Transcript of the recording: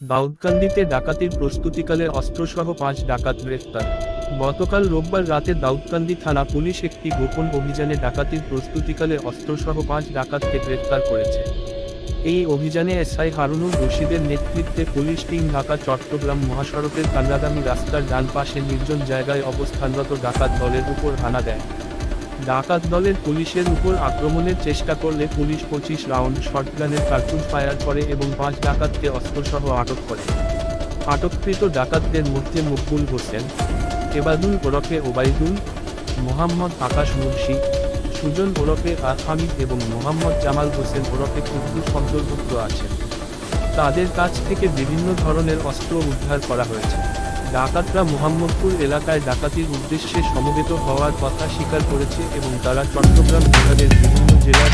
দাউদকান্দিতে ডাকাতির প্রস্তুতিকালে অস্ত্রসহ পাঁচ ডাকাত গ্রেফতার। গতকাল রোববার রাতে দাউদকান্দি থানা পুলিশ একটি গোপন অভিযানে ডাকাতির প্রস্তুতিকালে অস্ত্রসহ পাঁচ ডাকাতকে গ্রেফতার করেছে। এই অভিযানে এসআই হারুনুর রশিদের নেতৃত্বে পুলিশ টিম ঢাকা, চট্টগ্রাম মহাসড়কের কান্নাগামী রাস্তার ডান পাশে নির্জন জায়গায় অবস্থানরত ডাকাত দলের উপর হানা দেয়। ডাকাত দলের পুলিশের উপর আক্রমণের চেষ্টা করলে পুলিশ পঁচিশ রাউন্ড শটগানের কার্তুজ ফায়ার করে এবং পাঁচ ডাকাতকে অস্ত্রসহ আটক করে। আটককৃত ডাকাতদের মধ্যে মকবুল হোসেন, এবাদুল ওরফে ওবায়দুল, মোহাম্মদ আকাশ মুন্সি, সুজন ওরফে আর হামিদ এবং মোহাম্মদ জামাল হোসেন ওরফে কুদ্দুস অন্তর্ভুক্ত আছেন। তাদের কাছ থেকে বিভিন্ন ধরনের অস্ত্র উদ্ধার করা হয়েছে। ডাকাতরা মোহাম্মদপুর এলাকায় ডাকাতির উদ্দেশ্যে সমবেত হওয়ার কথা স্বীকার করেছে এবং তারা চট্টগ্রাম বিভাগের বিভিন্ন জেলার